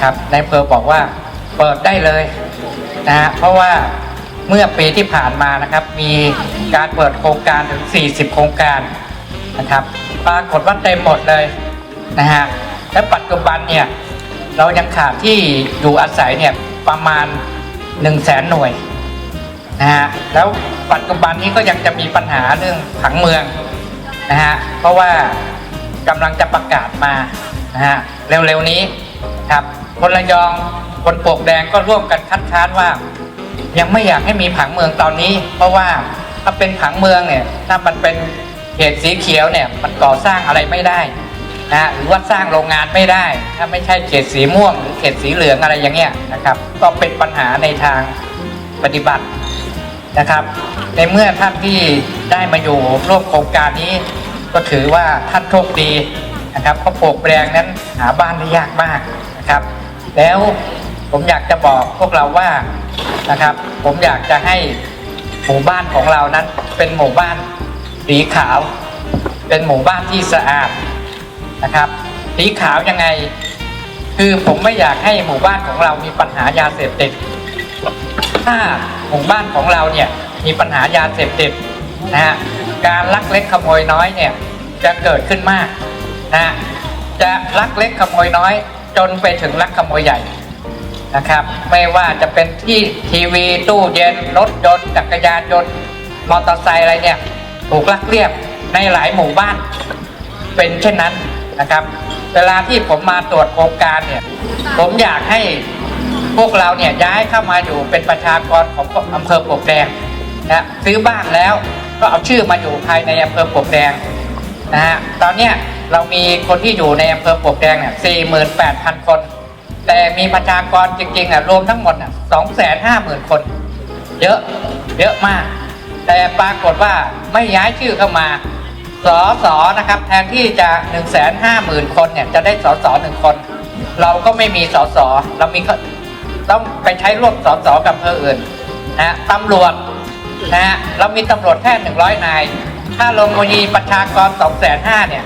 นะครับในายอำเภอบอกว่าเปิดได้เลยนะฮะเพราะว่าเมื่อปีที่ผ่านมานะครับ มีการเปิดโครงการถึง 40 โครงการนะครับ ปรากฏว่าเต็มหมดเลยนะฮะและปัจจุบันเนี่ยเรายังขาดที่อยู่อาศัยเนี่ยประมาณ 1 0 0 0 0แสนหน่วยนะฮะแล้วปัจจุบันนี้ก็ยังจะมีปัญหาเรื่องผังเมืองนะฮะเพราะว่ากำลังจะประกาศมานะฮะเร็วๆนี้ครับ คนระยอง คนปกแดงก็ร่วมกันคัดค้านว่า ยังไม่อยากให้มีผังเมืองตอนนี้ เพราะว่าถ้าเป็นผังเมืองเนี่ยถ้ามันเป็นเขตสีเขียวเนี่ยมันก่อสร้างอะไรไม่ได้นะหรือว่าสร้างโรงงานไม่ได้ ถ้าไม่ใช่เขตสีม่วง หรือเขตสีเหลืองอะไรอย่างเงี้ยนะครับ ก็เป็นปัญหาในทางปฏิบัตินะครับ ในเมื่อท่านที่ได้มาอยู่ร่วมโครงการนี้ ก็ถือว่าท่านโชคดีนะครับเพราะปกแดงนั้นหาบ้านได้ยากมากนะครับ แล้วผมอยากจะบอกพวกเราว่านะครับ ผมอยากจะให้หมู่บ้านของเรานั้น เป็นหมู่บ้านสีขาว เป็นหมู่บ้านที่สะอาดนะครับ สีขาวยังไง คือผมไม่อยากให้หมู่บ้านของเรามีปัญหายาเสพติดถ้าหมู่บ้านของเราเนี่ยมีปัญหายาเสพติดนะฮะการลักเล็กขโมยน้อยเนี่ยจะเกิดขึ้นมากนะจะลักเล็กขโมยน้อย จนไปถึงลักขโมยใหญ่นะครับ ไม่ว่าจะเป็นที่ทีวีตู้เย็นรถยนต์จักรยานยนต์มอเตอร์ไซค์อะไรเนี่ยถูกลักเรียบในหลายหมู่บ้านเป็นเช่นนั้นนะครับ เวลาที่ผมมาตรวจโครงการเนี่ย ผมอยากให้พวกเราเนี่ยย้ายเข้ามาอยู่เป็นประชากรของอำเภอปลวกแดงนะซื้อบ้านแล้วก็เอาชื่อมาอยู่ภายในอำเภอปลวกแดงนะฮะตอนเนี้ย เรามีคนที่อยู่ในอำเภอปลวกแดงเนี่ยสี่หมื่นแปดพันคน แต่มีประชากรจริงๆอะรวมทั้งหมดอะสองแสนห้าหมื่นคน เยอะ เยอะมาก แต่ปรากฏว่าไม่ย้ายชื่อเข้ามาสอสอนะครับแทนที่จะ1นึ่งแสนห้าหมื่นคนเนี่ยจะได้สอสอหนึ่งคน เราก็ไม่มีสอสอเรามีต้องไปใช้ร่วมสอสอกับอำเภออื่นนะตำรวจนะเรามีตำรวจแค่หนึ่งร้อยนาย ถ้าลงมีประชากรสองแสนห้าเนี่ย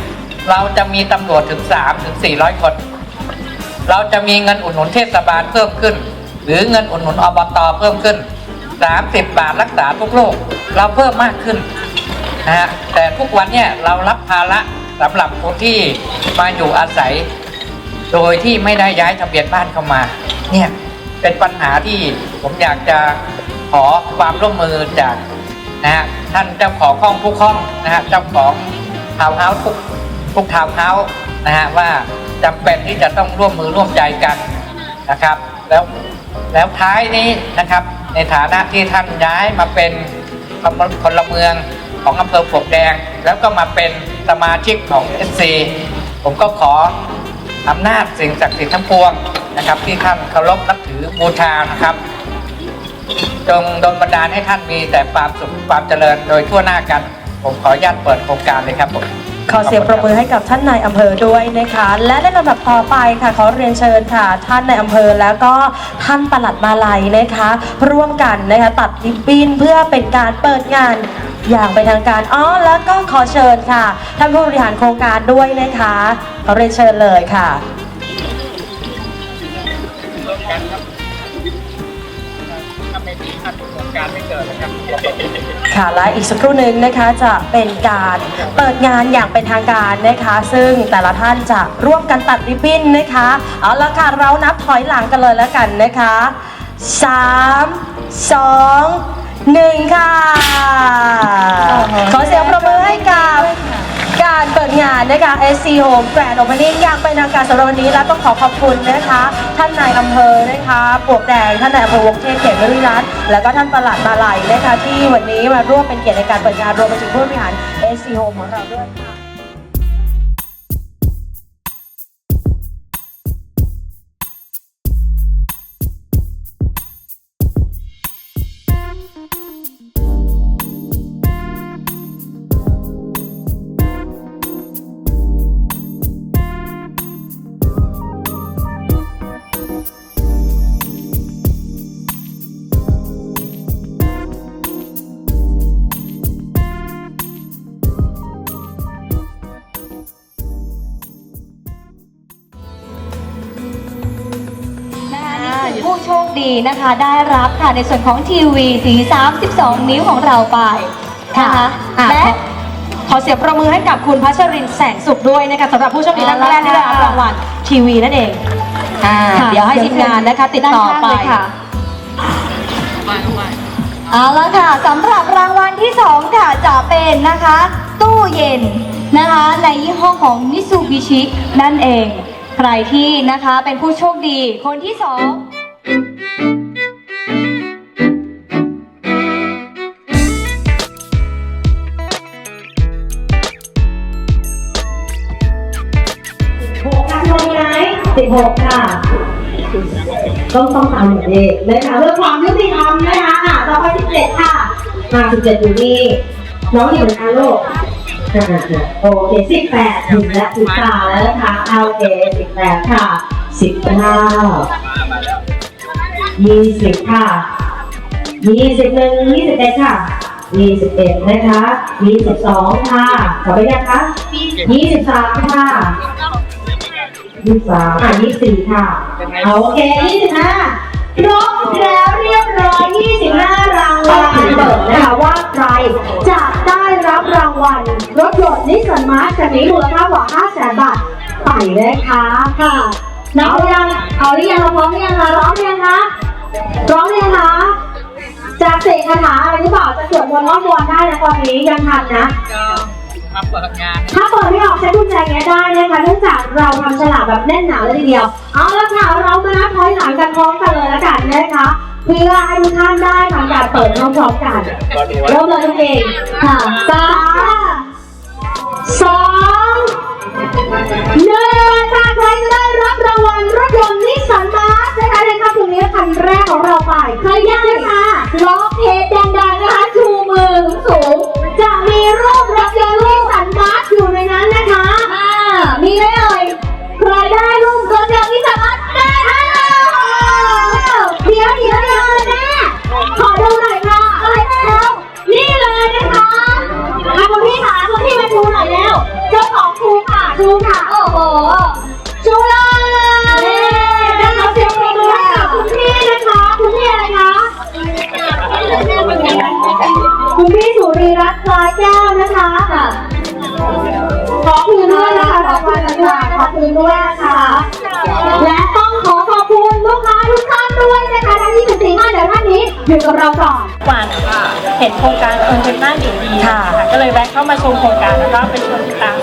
เราจะมีตำรวจถึงสามถึงสี่ร้อยคน เราจะมีเงินอุดหนุนเทศบาลเพิ่มขึ้น หรือเงินอุดหนุนอบตเพิ่มขึ้น 30 บาทรักษาทุกโรคเราเพิ่มมากขึ้นนะฮะแต่ทุกวันเนี่ยเรารับภาระสำหรับคนที่มาอยู่อาศัย โดยที่ไม่ได้ย้ายทะเบียนบ้านเข้ามาเนี่ยเป็นปัญหาที่ผมอยากจะขอความร่วมมือจากนะฮะท่านเจ้าของห้องทุกห้องนะฮะเจ้าของทาวน์เฮาส์ทุก กทาวน์เฮาส์นะฮะว่าจำเป็นที่จะต้องร่วมมือร่วมใจกันนะครับ แล้วแล้วท้ายนี้นะครับในฐานะที่ท่านย้ายมาเป็นพลเมืองของอำเภอปลวกแดง แล้วก็มาเป็นสมาชิกของ SC ผมก็ขออำนาจสิ่งศักดิ์สิทธิ์ทั้งปวงนะครับ ที่ท่านเคารพนับถือบูชานะครับ จงดลบันดาลให้ท่านมีแต่ความสุขความเจริญโดยทั่วหน้ากัน ผมขออนุญาตเปิดโครงการเลยครับผม ขอเสียงปรบมือให้กับท่านนายอำเภอด้วยนะคะ และในลำดับต่อไปค่ะขอเรียนเชิญค่ะ ท่านนายอำเภอแล้วก็ท่านปลัดมาลัยนะคะ ร่วมกันนะคะตัดริบบิ้นเพื่อเป็นการเปิดงานอย่างเป็นทางการอ๋อแล้วก็ขอเชิญค่ะ ท่านผู้บริหารโครงการด้วยนะคะขอเรียนเชิญเลยค่ะ การไม่เกิดนะครับ ค่ะและอีกสักครู่หนึ่งนะคะจะเป็นการเปิดงานอย่างเป็นทางการนะคะ ซึ่งแต่ละท่านจะร่วมกันตัดริบบิ้นนะคะเอาละค่ะเรานับถอยหลังกันเลยแล้วกันนะคะ3 2 1ค่ะ ขอเสียงประมือให้กับ การเปิดงานนะคะ SC Home Grand Opening อย่างเป็นทางการสำหรับวันนี้และต้องขอขอบคุณนะคะ ท่านนายอำเภอนะคะปวกแดงท่านนายอำเภอวงเทพเขตบริรัตน์แล้วก็ท่านประหลัดมาลัยนะคะที่วันนี้มาร่วมเป็นเกียรติในการเปิดงานรวมไปถึงผู้บริหาร SC Home ของเราด้วยค่ะ นะคะได้รับค่ะในส่วนของทีวีสี 32 นิ้วของเราไปนะคะคะและ ขอเสียงประมือให้กับคุณพัชรินแสงสุขด้วยนะคะสำหรับผู้โชคดีท่านแรกที่ได้รับรางวัลทีวีนั่นเองค่ะเดี๋ยวให้ทีมงานนะคะ ติดต่อไปเค่ะ เอาละค่ะสำหรับรางวัลที่ 2 ค่ะจะเป็นนะคะ ตู้เย็นนะคะ ในยี่ห้อของมิซูบิชินั่นเอง ใครที่นะคะเป็นผู้โชคดีคนที่ 2 มาสิบเจ็ดอยู่นี่ น้องอยู่นะคะลูกอ่าๆโอเคสิบแปดถึงแล้วถึงตาแล้วนะคะเอาโอเคสิบแปดค่ะสิบเก้ายี่สิบค่ะยี่สิบหนึ่งยี่สิบเอ็ดค่ะยี่สิบเอ็ดนะคะยี่สิบสองค่ะขอไปยังคะยี่สิบสามค่ะยี่สิบสามอะยี่สิบสี่ค่ะเอาโอเคยี่สิบห้าครบแล้วเรียบร้อยยี่สิบห้ารางวัล เปิดนะคะว่าใครจะได้รับรางวัลรถยนต์นิสสันมาร์คันนี้มูลค่ากว่า5แสนบาทไปนะคะค่ะเอายังเอาหรือยังเราพร้อมหรือยังคะร้องหรือยังคะร้องหรือยังคะจะเสกคาถาอะไรหรือเปล่าจะสวดมนต์ร้องมนต์ได้นะตอนนี้ยังทันนะมาเปิดงานถ้าเปิดไม่ออกใช้กุญแจแงะได้นะคะเนื่องจากเราทำฉลากแบบแน่นหนาเลยทีเดียว เอาละค่ะเรามานับถอยหลังกันพร้อมกันเลยละกันนะคะ เพื่อให้ทุกท่านได้ทำการเปิดพร้อมๆกันเริ่มเลยทุกเองค่ะสามสองหนึ่งค่ะใครจะได้ ห็นโครงการคนเป็นบ้านอยู่ดีค่ะ ก็เลยแวะเข้ามาชมโครงการแล้วก็ไปชวนติดตาม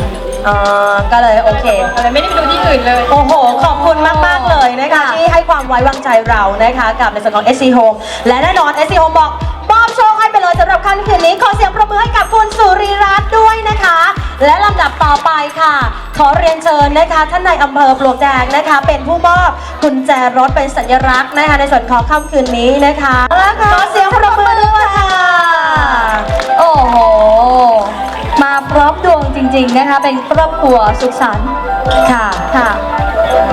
เอ่อก็เลยโอเค ก็เลยไม่ได้ไปดูที่อื่นเลย โอ้โห ขอบคุณมากมากๆเลยนะคะค่ะที่ให้ความไว้วางใจเรานะคะกับในส่วนของ SC Home และแน่นอน SC Home บอกมอบโชคให้ไปเลยสำหรับค่ำคืนนี้ ขอเสียงประมือให้กับคุณสุริรัตน์ด้วยนะคะ และลำดับต่อไปค่ะ ขอเรียนเชิญนะคะท่านนายอำเภอปลวกแดงนะคะ เป็นผู้มอบกุญแจรถเป็นสัญลักษณ์นะคะในส่วนของค่ำคืนนี้นะคะขอเสียงประมือด้วยค่ะ โอ้โห มาพร้อมดวงจริง ๆนะคะ เป็นครอบครัวสุขสันต์ค่ะ ค่ะ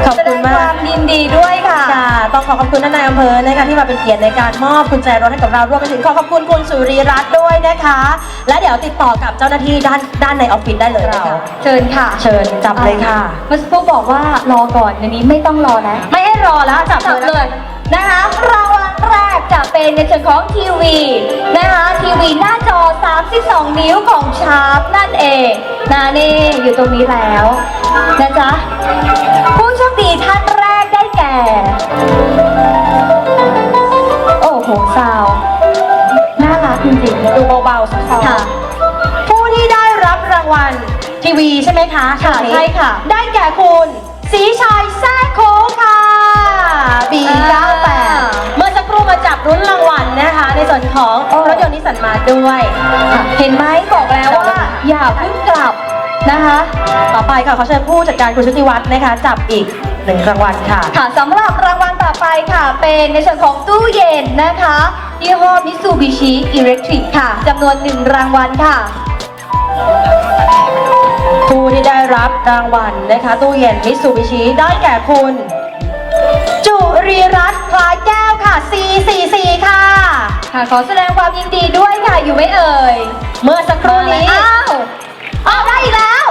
ขอบคุณแสดงมากความยินดีด้วยค่ะ ค่ะต้องขอขอบคุณท่านนายอำเภอนะคะที่มาเป็นเกียรติในการมอบกุญแจรถให้กับเรารวมไปถึงขอขอบคุณคุณสุริรัตน์ด้วยนะคะ และเดี๋ยวติดต่อกับเจ้าหน้าที่ด้านด้านในออฟฟิศได้เลยนะคะเชิญค่ะ เชิญจับเลยค่ะ เมื่อสักครู่บอกว่ารอก่อนอันนี้ไม่ต้องรอแล้วไม่ให้รอแล้วจับจับเลเลยยนะคะรางวัล แรกจะเป็นในส่วนของทีวีนะคะทีวีหน้าจอ 32 นิ้วของชาร์ปนั่นเองนะนี่อยู่ตรงนี้แล้วนะจ๊ะผู้โชคดีท่านแรกได้แก่ โอ้โหซาวน่ารักจริงๆดูเบาๆสักค่ะ ผู้ที่ได้รับรางวัลทีวีใช่ไหมคะค่ะนนี้ใช่ค่ะ ได้แก่คุณ สีชัยแซ่โค้กค่ะ B98 เมื่อสักครู่ มาจับรุ้นรางวัลนะคะ ในส่วนของรถยนต์นิสสันมาด้วยค่ะเห็นไหมบอกแล้วว่า อย่าเพิ่งกลับนะคะ ต่อไปค่ะขอเชิญผู้จัดการคุณชุติวัฒน์นะคะ จับอีกหนึ่งรางวัลค่ะ ค่ะสำหรับรางวัลต่อไปค่ะ เป็นในส่วนของตู้เย็นนะคะยี่ห้อมิซูบิชิอิเล็กทริกค่ะจำนวนหนึ่งรางวัลค่ะผู้ที่ได้รับรางวัลนะคะ ตู้เย็นมิตซูบิชิได้แก่คุณ จุรีรัตน์คล้ายแก้วค่ะ C44 ค่ะ ค่ะ ขอแสดงความยินดีด้วยค่ะ อยู่ไหม่เอ่ย เมื่อสักครู่นี้ อ้าวอ้าวได้อีกแล้ว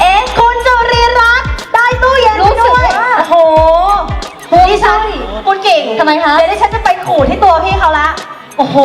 เอ๊ะคุณจุรีรัตน์ได้ตู้เย็นรู้ไปสึกด้วย ว่า โอ้โหดิฉันคุณเก่งทำไมคะ เดี๋ยวดิฉันจะไปขู่ที่ตัวพี่เขาละ โอ้โห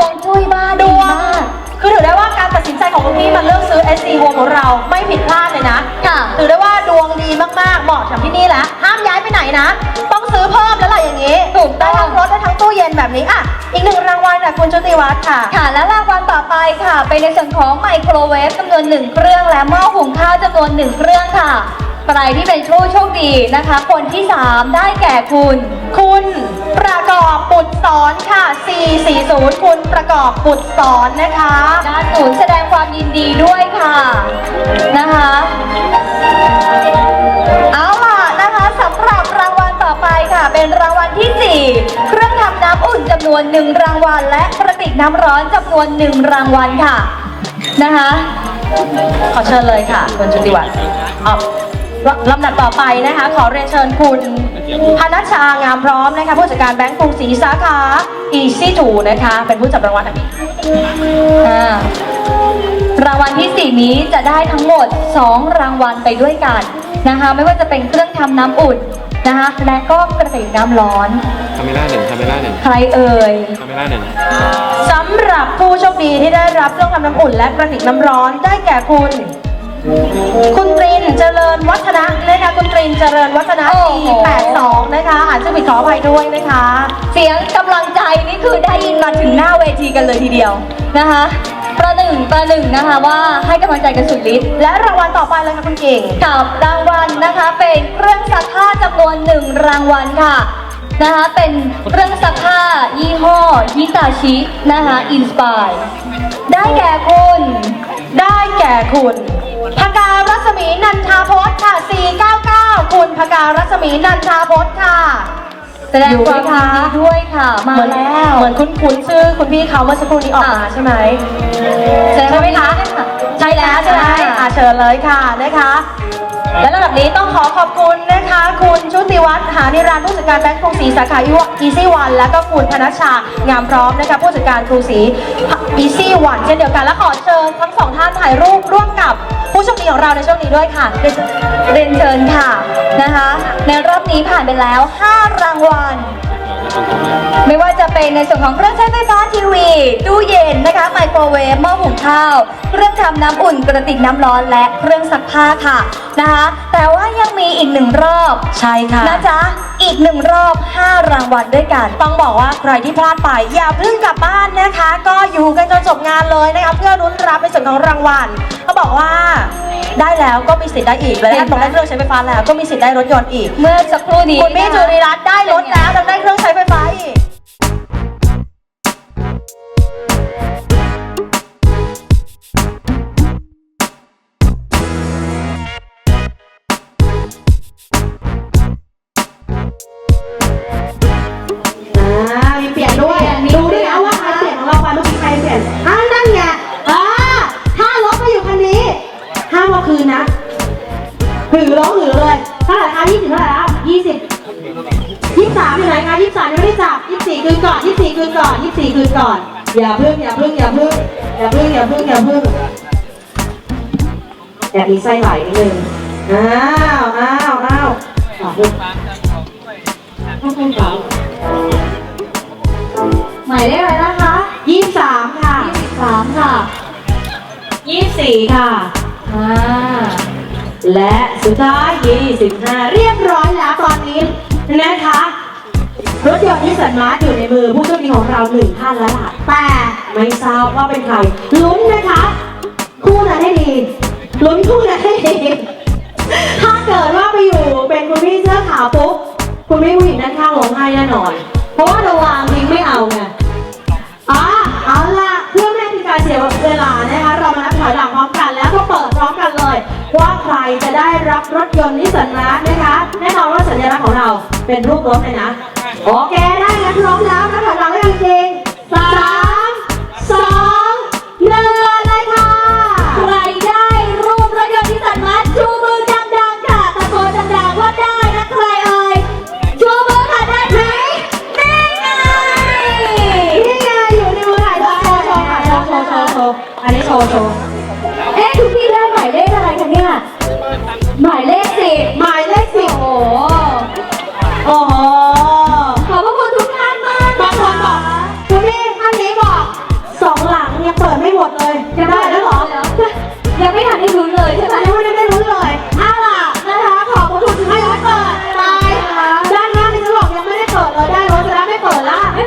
ดวงจุ้ยบ้านดดีวงมาก คือถือได้ว่าการตัดสินใจของคุณพี่มาเลือกซื้อ SC Home ของเราไม่ผิดพลาดเลยนะค่ะถือได้ว่าดวงดีมากๆเหมาะกับที่นี่แหละห้ามย้ายไปไหนนะ ต้องซื้อเพิ่มแล้วล่ะอย่างนี้ถูกต้องได้ทั้งรถได้ทั้งตู้เย็นแบบนี้อะอีกหนึ่งรางวัลจากคุณชุติวัฒน์ค่ะ ค่ะ และรางวัลต่อไปค่ะ เป็นในส่วนของไมโครเวฟจำนวนหนึ่งเครื่องและหม้อหุงข้าวจำนวนหนึ่งเครื่องค่ะ ใครที่เป็นผู้โชคดีนะคะ คนที่ 3 ได้แก่คุณ คุณประกอบปุตสอนค่ะ 440 คุณประกอบปุตสอนนะคะด้านศูนย์แสดงความยินดีด้วยค่ะนะคะเอาล่ะนะคะสำหรับรางวัลต่อไปค่ะ เป็นรางวัลที่ 4 เครื่องทำน้ำอุ่นจำนวน 1 รางวัล และกระติกน้ำร้อนจำนวน 1 รางวัลค่ะนะคะ ขอเชิญเลยค่ะคุณชุติวัฒน์อ๋อ ลำดับต่อไปนะคะ ขอเรียนเชิญคุณพนัชชางามพร้อมนะคะผู้จัดการแบงก์กรุงศรีสาขา Easy 2นะคะ เป็นผู้จับรางวัลอันนี้อ่ารางวัลที่ 4 นี้จะได้ทั้งหมด 2 รางวัลไปด้วยกันนะคะ ไม่ว่าจะเป็นเครื่องทำน้ำอุ่นนะคะ และก็กระติกน้ำร้อน คาเมล่าหนึ่งคาเมล่าหนึ่งใครเอ่ย คาเมล่าหนึ่งสำหรับผู้โชคดีที่ได้รับเครื่องทำน้ำอุ่น และกระติกน้ำร้อนได้แก่คุณ คุณตรินเจริญวัฒนะนะคะคุณตรินเจริญวัฒนะโอ้โห 482 นะคะอ่านชื่อผิดขออภัยด้วยนะคะ เสียงกำลังใจนี่คือได้ยินมาถึงหน้าเวทีกันเลยทีเดียวนะคะ ประหนึ่งประหนึ่งนะคะว่าให้กำลังใจกันสุดฤทธิ์และรางวัลต่อไปเลยค่ะคุณเก่ง กับรางวัลนะคะเป็นเครื่องซักผ้าจำนวนหนึ่งรางวัลค่ะนะคะเป็นเครื่องซักผ้ายี่ห้อยิตาชินะคะอินสปายได้แก่คุณ ได้แก่คุณ พการัศมีนันทาพจน์ค่ะ 499 คุณพการัศมีนันทาพจน์ค่ะ แสดงความยินดีด้วยค่ะมาเหมือนแล้ว เหมือนคุ้นคุ้นๆชื่อคุณพี่เขาเมื่อสักครู่นี้ออกมาค่ะใช่ไหมแสดงใช่วาไหมคะยินดีด้วยใช่แล้วใช่ไหมอ่าเชิญเลยค่ะนะคะ และระดับนี้ต้องขอขอบคุณนะคะ คุณชุติวัฒน์หานิรันดร์ผู้จัดการแบงก์กรุงศรีสาขาอีซี่วันและก็คุณธนชชางามพร้อมนะคะผู้จัดการกรุงศรีอีซี่วันเช่นเดียวกันและขอเชิญทั้งสองท่านถ่ายรูปร่วมกับผู้โชคดีของเราในช่วงนี้ด้วยค่ะเรียนเชิญเรียนเชิญค่ะนะคะ ในรอบนี้ผ่านไปแล้ว 5 รางวัล ไม่ว่าจะเป็นในส่วนของเครื่องใช้ไฟฟ้าทีวี ตู้เย็นนะคะ ไมโครเวฟหม้อหุงข้าว เครื่องทำน้ำอุ่นกระติกน้ำร้อนและเครื่องซักผ้าค่ะนะคะ แต่ว่ายังมีอีกหนึ่งรอบ ใช่ค่ะ นะจ๊ะ อีกหนึ่งรอบ 5 รางวัลด้วยกัน ต้องบอกว่าใครที่พลาดไป อย่าเพิ่งกลับบ้านนะคะ ก็อยู่กันจนจบงานเลยนะคะเพื่อรุ้นรับในส่วนของรางวัลเขาบอกว่า ได้แล้วก็มีสิทธิ์ได้อีกและเห็ถ้านไหมตกได้เครื่องใช้ไฟฟ้าแล้วก็มีสิทธิ์ได้รถยนต์อีก เมื่อสักครู่นี้คุณพี่นะะจุริรัตน์ได้รถแล้วแล้วได้เครื่องใช้ไฟฟ้าอีก หือร้องหือเลยเท่าไหร่คะยี่สิบเท่าไหร่แล้วยี่สิบยี่สามอยู่ไหนคะยี่สามยังไม่ได้จับยี่สี่คืนก่อนยี่สี่คืนก่อนยี่สี่คืนก่อน อย่าพึ่งอย่าพึ่งอย่าพึ่งอย่าพึ่งอย่าพึ่งอย่าพึ่งแอบมีไส้ไหลนิดนึงอ้าวอ้าวอ้าวขอบคุณขอบคุณครับหมายเลขอะไรนะคะยี่สามค่ะ23ค่ะยี่สี่ค่ะอ่า และสุดท้าย 25 เรียบร้อยแล้วตอนนี้นะคะ รถยนต์นิสสันมาร์ทอยู่ในมือผู้โชคดีของเราหนึ่งท่านแล้วล่ะแต่ไม่ทราบว่าเป็นใครลุ้นนะคะ คู่นั้นให้ดีลุ้นคู่นั้นให้ดีถ้าเกิดว่าไปอยู่เป็นคุณพี่เสื้อขาวปุ๊บคุณพี่ผู้หญิงด้านข้างร้องไห้แน่นอนเพราะว่าราวางทิ้งไม่เอาไงอะเอาล่ะเพื่อไม่ให้เป็นการเสียเวลา จะได้รับรถยนต์นิสสันมาร์ทนะคะ แน่นอนว่าสัญลักษณ์ของเราเป็นรูปรถเลยนะ โอเคได้งั้นพร้อมแล้วนะถอยหลังให้จริงๆสามสองหนึ่งเลยค่ะ ใครได้รูปรถยนต์ที่สันมาชูมือดังๆค่ะตะโกนดังๆว่าได้นะใครเอ่ยชูมือค่ะได้ไหมได้ไงนี่ไงอยู่ในมือถ่ายโชว์โชว์โชว์ค่ะโชว์โชว์โชว์โชว์อันนี้โชว์โชว์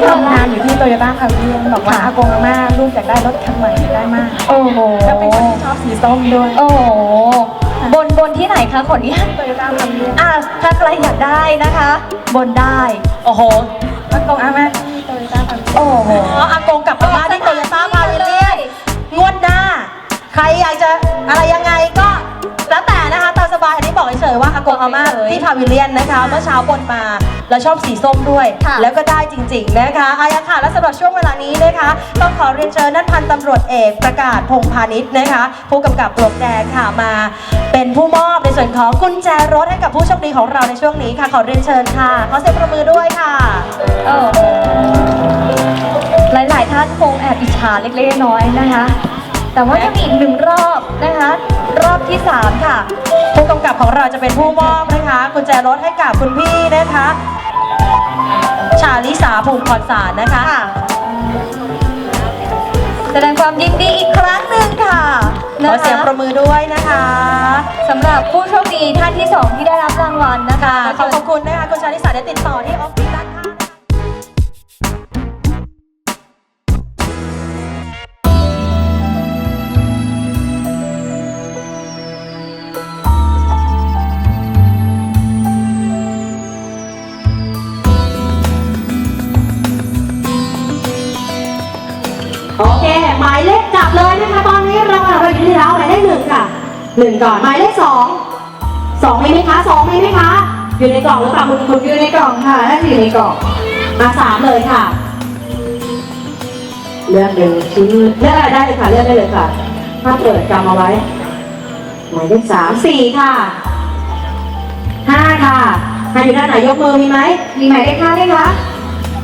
ทำงานอยู่ที่โตโยต้าพาวิเลียนบอกว่าอากงอาม่าลูกอยากได้รถคันใหม่อยากได้มาก โอ้โห แล้วเป็นคนที่ชอบสีส้มด้วย โอ้โห บนบนที่ไหนคะขออนุญาตโตโยต้าพาวิเลียนอะถ้าใครอยากได้นะคะ บนได้ โอ้โหอากงอาม่าที่โตโยต้าพาวิเลียนโอ้โหอ๋ออากงกลับมาที่โตโยต้าพาวิเลียนงวดหน้า ใครอยากจะอะไรยังไงก็แล้วแต่นะคะตามสบายอันนี้บอกเฉยๆว่าอากงอาม่าที่พาวิเลียนนะคะ เมื่อเช้าบนมา แล้วชอบสีส้มด้วย ค่ะแล้วก็ได้จริง ๆ นะคะอายะค่ะ และสำหรับช่วงเวลานี้นะคะ ต้องขอเรียนเชิญนั่นพันตำรวจเอกประกาศพงษ์พาณิชย์นะคะ ผู้กำกับปลวกแดงค่ะมา เป็นผู้มอบในส่วนของกุญแจรถให้กับผู้โชคดีของเราในช่วงนี้ค่ะ ขอเรียนเชิญค่ะขอเสียงประมือด้วยค่ะโอ้โหหลาย ๆ ท่านคงแอบอิจฉาเล็กๆน้อยๆนะคะ แต่ว่ายังมีอีกหนึ่งรอบนะคะ รอบที่ 3 ค่ะ ผู้กำกับของเราจะเป็นผู้มอบนะคะกุญแจรถให้กับคุณพี่นะคะ ชาลิสาภูมิพรสารนะคะ แสดงความยินดีอีกครั้งหนึ่งค่ะขนะอเสียงคะประมือด้วยนะคะสำหรับผู้โชคดีท่านที่2ที่ได้รับรางวัลนะคะ ขอขอบคุณนะคะคุณชาลิสาได้ติดต่อที่ออฟฟิศ นี้เราเราอยู่ที่แล้วหมายเลขหนึ่งค่ะหนึ่งก่อนหมายเลขสองสองมีไหมคะสองมีไหมคะอยู่ในกล่องหรือเปล่าคุณคุณอยู่ในกล่องค่ะถ้าอยู่ในกล่องมาสามเลยค่ะ เลือกหนึ่งชิ้นเลือกอะไรได้เลยค่ะเลือกได้เลยค่ะ ถ้าเปิดจำเอาไว้ หมายเลขสามสี่ค่ะห้าค่ะใครอยู่ด้านไหนยกมือมีไหมมีหมายเลขห้าไหมคะ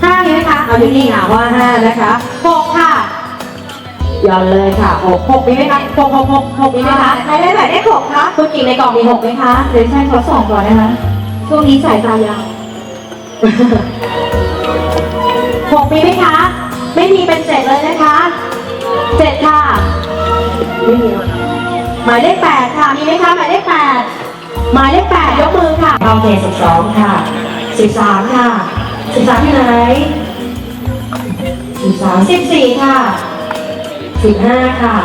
ห้ามีไหมคะเอาดูนี่ค่ะว่าห้านะคะหกค่ะ ย้อนเลยค่ะหกหกมีไหมคะหกหกหกหกมีไหมคะใครได้หมายเลขหกคะคุณกิ่งในกล่องมีหกไหมคะเดี๋ยวฉันขอส่องก่อนนะคะช่วงนี้สายตายาวหกมีไหมคะ ไม่มีเป็นเจ็ดเลยนะคะเจ็ดค่ะไม่มีหมายเลขแปดค่ะมีไหมคะหมายเลขแปดหมายเลขแปดยกมือค่ะโอเคสิบสองค่ะสิบสามค่ะสิบสามที่ไหนสิบสามสิบสี่ค่ะ สิบห้าค่ะ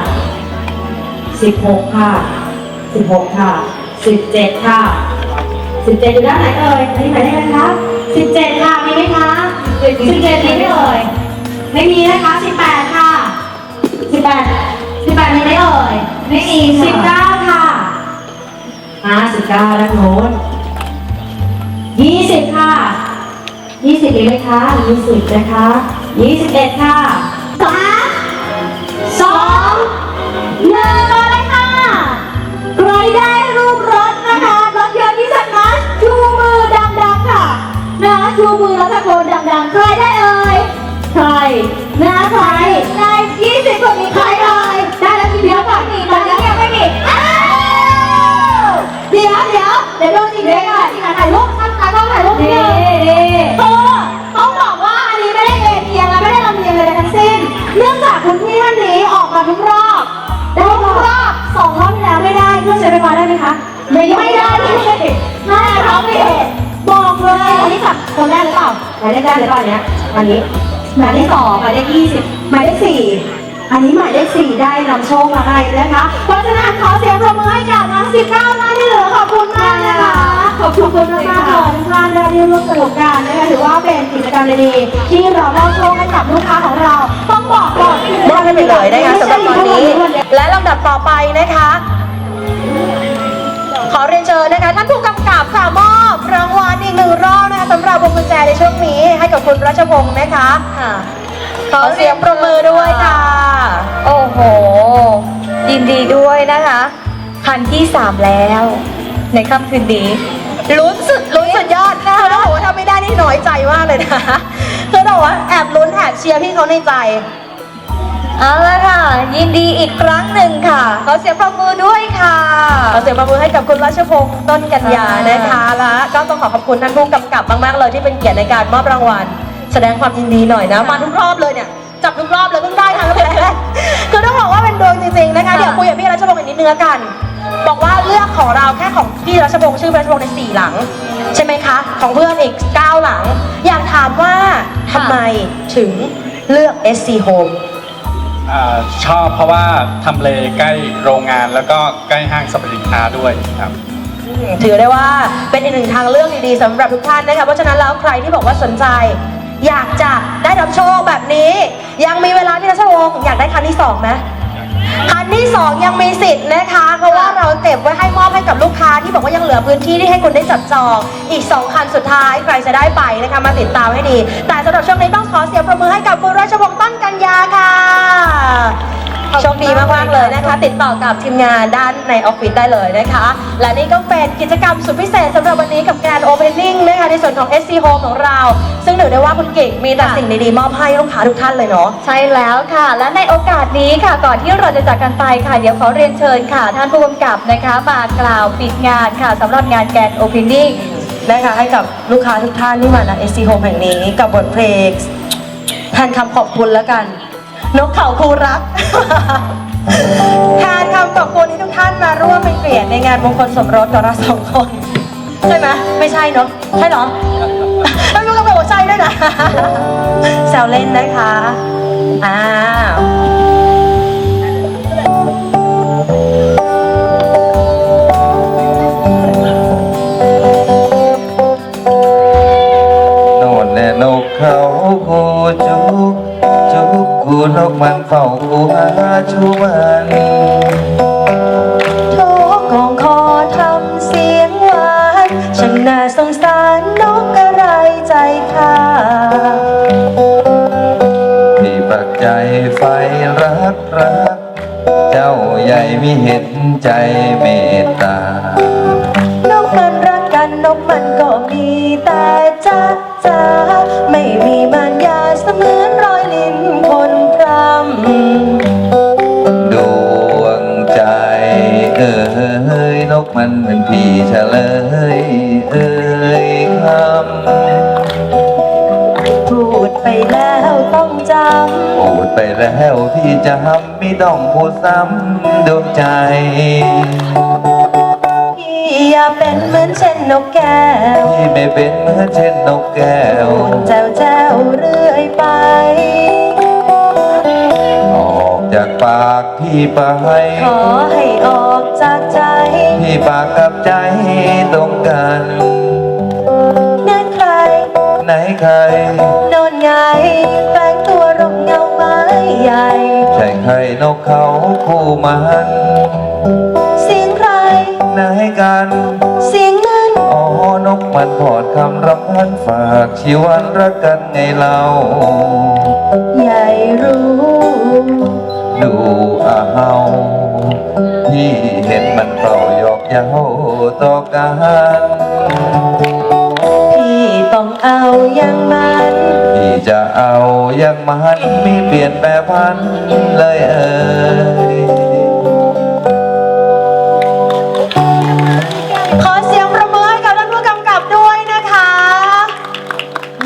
สิบหกค่ะสิบหกค่ะสิบเจ็ดค่ะสิบเจ็ดอยู่ด้านไหนเอ่ยอันนี้หมายเลขอะไรคะสิบเจ็ดค่ะมีไหมคะสิบเจ็ดมีไหมเอ่ยไม่มีนะคะสิบแปดค่ะสิบแปดสิบแปดมีไหมเอ่ยไม่มีสิบค่ะเก้าค่ะอ่าสิบเก้าด้านโน้นยี่สิบค่ะยี่สิบมีไหมคะยี่สิบนะคะยี่สิบเอ็ดค่ะ ใครได้เอ่ย ใครนะใครในยี่สิบคนมีใครได้ได้แล้วทีเดียวก่อนีตอนนี้ยังไม่มีอ้าวเดี๋ยวเดี๋ยวเดี๋ยวดูสิเดี๋ยวก่อนถ่ายรูปข้างตาต้องถ่ายรูปนี่เออเขาบอกว่าอันนี้ไม่ได้เอ็นเอียงและไม่ได้ลำเอียเลยทั้งสิ้น เนื่องจากคุณพี่ท่านนีออกมาทุกรอบแด้ทุกรอบสองรอบที่แล้วไม่ได้เครื่อใช้ไฟฟ้าได้ไหมคะ ไม่ไหมายเลขแรกหรือเปล่าเนี้ยอันนี้หมายเลขสองหมายเลขยี่สิบหมายเลขสี่อันนี้หมายเลขสี่ได้นำโชคมาให้นะคะเพราะฉะนั้นขอเสียงปรบมือให้กับทั้ง19ท่านที่เหลือขอบคุณมากนะคะขอบคุณมากมากๆเลยทุกท่านได้ร่วมสนุกกันนะคะถือว่าเป็นกิจกรรมดีๆที่เรามอบโชคให้กับลูกค้าของเรา ต้องบอกก่อนมอบให้ไปเลยนะคะสำหรับตอนนี้ และลำดับต่อไปนะคะ ขอเรียนเชิญนะคะท่านผู้กำกับค่ะมอบ รางวัลอีกหนึ่งรอบนะคะสำหรับวงกุญแจในช่วงนี้ให้กับคุณรัชพงศ์นะคะค่ะขอเสียงปรบมือด้วยค่ะ โอ้โห ยินดีด้วยนะคะคันที่3แล้ว ในค่ำคืนนี้ลุ้นสุดลุ้นสุดยอดคือต้องบอกว่าถ้าไม่ได้นี่น้อยใจมากเลยนะคือต้องบอกว่าแอบลุ้นแอบเชียร์พี่เขาในใจเอาละค่ะ ยินดีอีกครั้งหนึ่งค่ะ ขอเสียงปรบมือด้วยค่ะ ขอเสียงปรบมือให้กับคุณรัชพงศ์ต้นกัญญานะคะและก็ต้องขอขอบคุณท่านผู้กำกับมากๆเลยที่เป็นเกียรติในการมอบรางวัล แสดงความยินดีหน่อยนะมาทุกรอบเลยเนี่ยจับทุกรอบเลยเพิ่งได้ครั้งแรกคือต้องบอกว่าเป็นดวงจริงๆนะคะค่ะเดี๋ยวคุยกับพี่รัชพงศ์อีกนิดนึงละกัน บอกว่าเลือกของเราแค่ของพี่รัชพงศ์ชื่อรัชพงศ์ในสี่หลัง ใช่ไหมคะ ของเพื่อนอีก9หลัง อยากถามว่าทำไมถึงเลือก SC Home อาชอบเพราะว่าทำเลใกล้โรงงานแล้วก็ใกล้ห้างสรรพสินค้าด้วยครับ ถือได้ว่าเป็นอีกหนึ่งทางเลือกดีๆสำหรับทุกท่านนะคะเพราะฉะนั้นแล้วใครที่บอกว่าสนใจ อยากจะได้รับโชคแบบนี้ ยังมีเวลาพี่รัชวงศ์อยากได้ครั้งที่สองไหม คันที่สองยังมีสิทธิ์นะคะเพราะว่าเราเก็บไว้ให้มอบให้กับลูกค้าที่บอกว่ายังเหลือพื้นที่ที่ให้คุณได้จับจองอีก 2 คันสุดท้ายใครจะได้ไปนะคะมาติดตามให้ดี แต่สำหรับช่วงนี้ต้องขอเสียงประมือให้กับคุณราชวงศ์ต้นกัญญาค่ะ โชคดีมากๆเลยนะคะ ติดต่อกับทีมงานด้านในออฟฟิศได้เลยนะคะ และนี่ก็เป็นกิจกรรมสุดพิเศษสำหรับวันนี้กับการโอเพนนิ่งนะคะในส่วนของ SC Home ของเรา ซึ่งถือได้ว่าคุณเก่งมีแต่สิ่งดีๆมอบให้ลูกค้าทุกท่านเลยเนาะ ใช่แล้วค่ะ และในโอกาสนี้ค่ะก่อนที่เราจะจากกันไปค่ะ เดี๋ยวขอเรียนเชิญค่ะ ท่านผู้กำกับนะคะมากล่าวปิดงานค่ะสำหรับงานแกนโอเพนนิ่งนะคะให้กับลูกค้าทุกท่านที่มาณ SC Home แห่งนี้กับบทเพลงแทนคำขอบคุณแล้วกัน นกเขาคูรักแทนคำขอบคุณที่ทุกท่านมาร่วมเป็นเกียรติในงานมงคลสมรสกับเราสองคน ใช่ไหมไม่ใช่เนาะใช่เหรอไม่รู้ก็บอกว่าใช่ด้วยนะแซวเล่นนะคะอ้าว ชวันโทกองคอทำเสียงหวานช่างน่าสงสารนกกระไรใจค่ะที่ปักใจไฟรักรัก เจ้าใหญ่มีเห็นใจ แล้วพี่จำไม่ต้องพูดซ้ำดวงใจำพี่อย่าเป็นเหมือนเช่นนกแก้วพี่ไม่เป็นเหมือนเช่นนกแก้วพูดแจวแจวเรื่อยไป ออกจากปากพี่ไปขอให้ออกจากใจ พี่ปากกับใจตรงกัน นั่นใครไหนใคร โนนไงแฝงตัวร่มเงาไม้ ใหญ่ใช่ใครนกเขาคู่มันเสียงใครไหนกันเสียงนั้นอ๋อนกมันพอดคำรำพันฝากชีวันรักกันไงเราใหญ่รู้ดูอาเฮาพี่เห็นมันเป่าหยอกเย้าต่อกันพี่ต้องเอาอย่างมันพี่ จะเอายังมันมีเปลี่ยนแปรพันเลยเอ่ขอเสียงประเมินกับท่านผู้กำกับด้วยนะคะ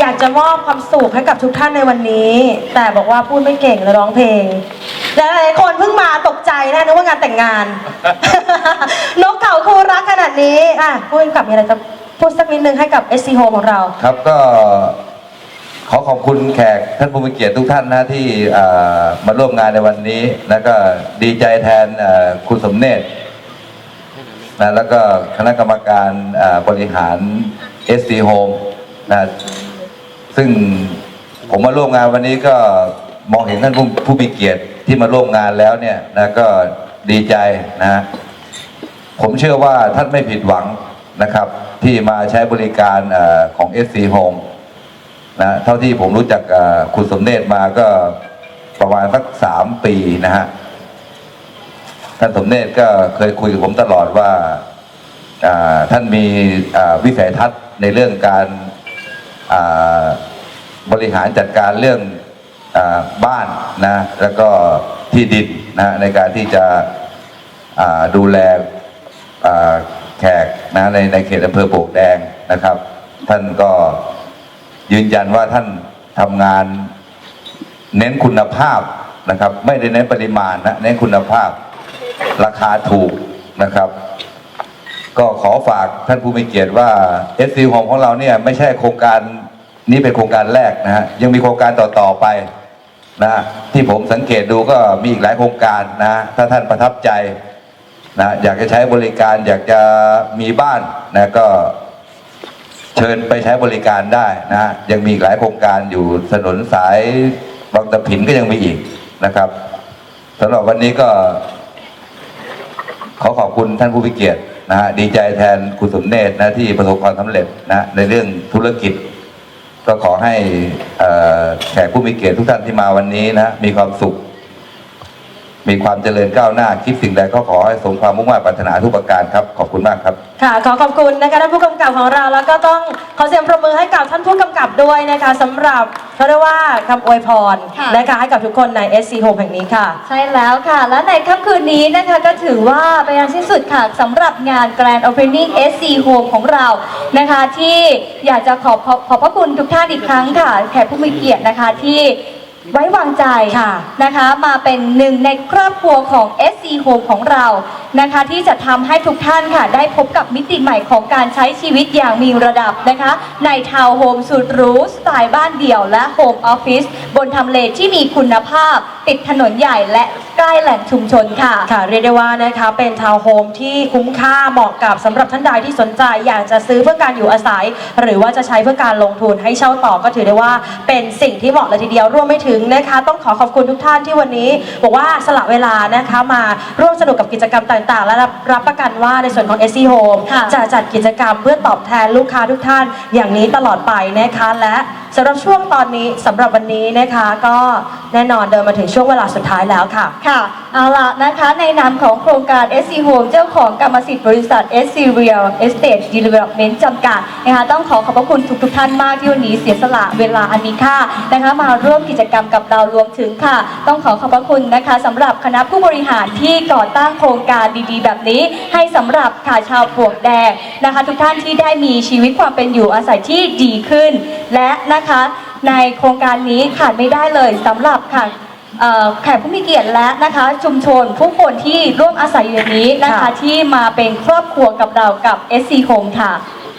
อยากจะมอบความสุขให้กับทุกท่านในวันนี้ แต่บอกว่าพูดไม่เก่งและร้องเพลงหลายคนเพิ่งมาตกใจนะนึกว่างานแต่งงาน นกเขาคู่รักขนาดนี้อะพูดกำกับมีอะไรจะพูดสักนิดนึงให้กับ SC Home ของเรา ครับก็ อขอบคุณแขกท่านผู้มีเกียรติทุกท่านนะที่มาร่วมงานในวันนี้ แล้วก็ดีใจแทนคุณสมเนชนะแล้วก็คณะกรรมการบริหาร SC Home นะซึ่งผมมาร่วมงานวันนี้ก็มองเห็นท่านผู้ผู้มีเกียรติที่มาร่วมงานแล้วเนี่ยนะก็ดีใจนะผมเชื่อว่าท่านไม่ผิดหวังนะครับ ที่มาใช้บริการอของ SC Home นะเท่าที่ผมรู้จักคุณสมเด็จมาก็ประมาณสักสามปีนะฮะท่านสมเด็จก็เคยคุยกับผมตลอดว่าท่านมีวิสัยทัศน์ในเรื่องการบริหารจัดการเรื่องอบ้านนะแล้วก็ที่ดินนะในการที่จะดูแลแขกนะในในเขตอำเภอโป่งแดงนะครับ ท่านก็ ยืนยันว่าท่านทำงานเน้นคุณภาพนะครับ ไม่ได้เน้นปริมาณนะเน้นคุณภาพ ราคาถูกนะครับ ก็ขอฝากท่านผู้มีเกียรติว่า SC Home ของเราเนี่ยไม่ใช่โครงการนี้เป็นโครงการแรกนะฮะยังมีโครงการต่อๆไปนะที่ผมสังเกตดูก็มีอีกหลายโครงการนะถ้าท่านประทับใจนะอยากจะใช้บริการอยากจะมีบ้านนะก็ เชิญไปใช้บริการได้นะฮะยังมีอีกหลายโครงการอยู่ถนนสายบางตะผินก็ยังมีอีกนะครับสำหรับวันนี้ก็ขอขอบคุณท่านผู้พิเกียรตินะฮะดีใจแทนคุณสมเนชนะที่ประสบความสำเร็จนะในเรื่องธุรกิจ ก็ขอให้แขกผู้มีเกียรติทุกท่านที่มาวันนี้นะมีความสุข มีความเจริญก้าวหน้าคิดสิ่งใดก็ขอให้สมความมุ่งมั่นปรารถนาทุกประการครับขอบคุณมากครับค่ะขอขอบคุณนะคะท่านผู้กำกับของเราแล้วก็ต้องขอเสียงประมือให้กับท่านผู้กำกับด้วยนะคะสำหรับเขาเรียกว่าคำอวยพรค่ะ นะคะให้กับทุกคนใน SC Home แห่งนี้ค่ะ ใช่แล้วค่ะ และในค่ำคืนนี้นะคะก็ถือว่าเป็นอันสิ้นสุดค่ะสำหรับงาน Grand Opening SC Home ของเรานะคะ ที่อยากจะขอบขอบขอบพระคุณทุกท่านอีกครั้งค่ะ แขกผู้มีเกียรตินะคะที่ ไว้วางใจค่ะนะคะมาเป็นหนึ่งในครอบครัวของ SC Home ของเรานะคะ ที่จะทำให้ทุกท่านค่ะ ได้พบกับมิติใหม่ของการใช้ชีวิตอย่างมีระดับนะคะ ในทาวน์โฮมสุดหรูสไตล์บ้านเดี่ยวและโฮมออฟฟิศบนทำเลที่มีคุณภาพ ติดถนนใหญ่และใกล้แหล่งชุมชนค่ะ ค่ะเรียกได้ว่านะคะเป็นทาวน์โฮมที่คุ้มค่าเหมาะกับสำหรับท่านใดที่สนใจ อยากจะซื้อเพื่อการอยู่อาศัย หรือว่าจะใช้เพื่อการลงทุนให้เช่าต่อก็ถือได้ว่าเป็นสิ่งที่เหมาะเลยทีเดียวรวมไม่ถึงนะคะ ต้องขอขอบคุณทุกท่านที่วันนี้ บอกว่าสละเวลานะคะมาร่วมสนุกกับกิจกรรมต่างๆ และรับรับประกันว่าในส่วนของ SC Home ค่ะ จะจัดกิจกรรมเพื่อตอบแทนลูกค้าทุกท่านอย่างนี้ตลอดไปนะคะและ สำหรับช่วงตอนนี้สำหรับวันนี้นะคะ ก็แน่นอนเดินมาถึงช่วงเวลาสุดท้ายแล้วค่ะ ค่ะ เอาละนะคะในนามของโครงการ SC Home เจ้าของกรรมสิทธิ์บริษัท SC Real Estate Development จำกัดนะคะต้องขอขอบพระคุณทุกทุกท่านมากที่วันนี้เสียสละเวลาอันมีค่านะคะมาร่วมกิจกรรมกับเรารวมถึงค่ะ ต้องขอขอบพระคุณนะคะสำหรับคณะผู้บริหารที่ก่อตั้งโครงการดีๆ แบบนี้ ให้สำหรับค่ะชาวปวกแดงนะคะ ทุกท่านที่ได้มีชีวิตความเป็นอยู่อาศัยที่ดีขึ้น และนะคะในโครงการนี้ขาดไม่ได้เลยสำหรับค่ะ เอ่อแขกผู้มีเกียรติและนะคะชุมชนผู้คนที่ร่วมอาศัยอยู่ในนี้นะคะ ค่ะ ที่มาเป็นครอบครัวกับเรากับ SC Home ค่ะ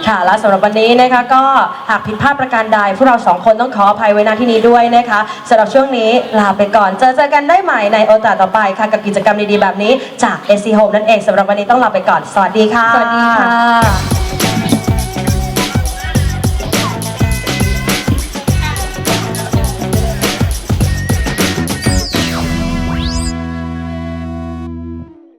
ค่ะและสำหรับวันนี้นะคะก็หากผิดพลาดประการใดพวกเราสองคนต้องขออภัยไว้ณที่นี้ด้วยนะคะสำหรับช่วงนี้ลาไปก่อน เจอเจอกันได้ใหม่ในโอกาสต่อไปค่ะกับกิจกรรมดีๆแบบนี้จาก SC Home นั่นเองสำหรับวันนี้ต้องลาไปก่อน สวัสดีค่ะ สวัสดีค่ะ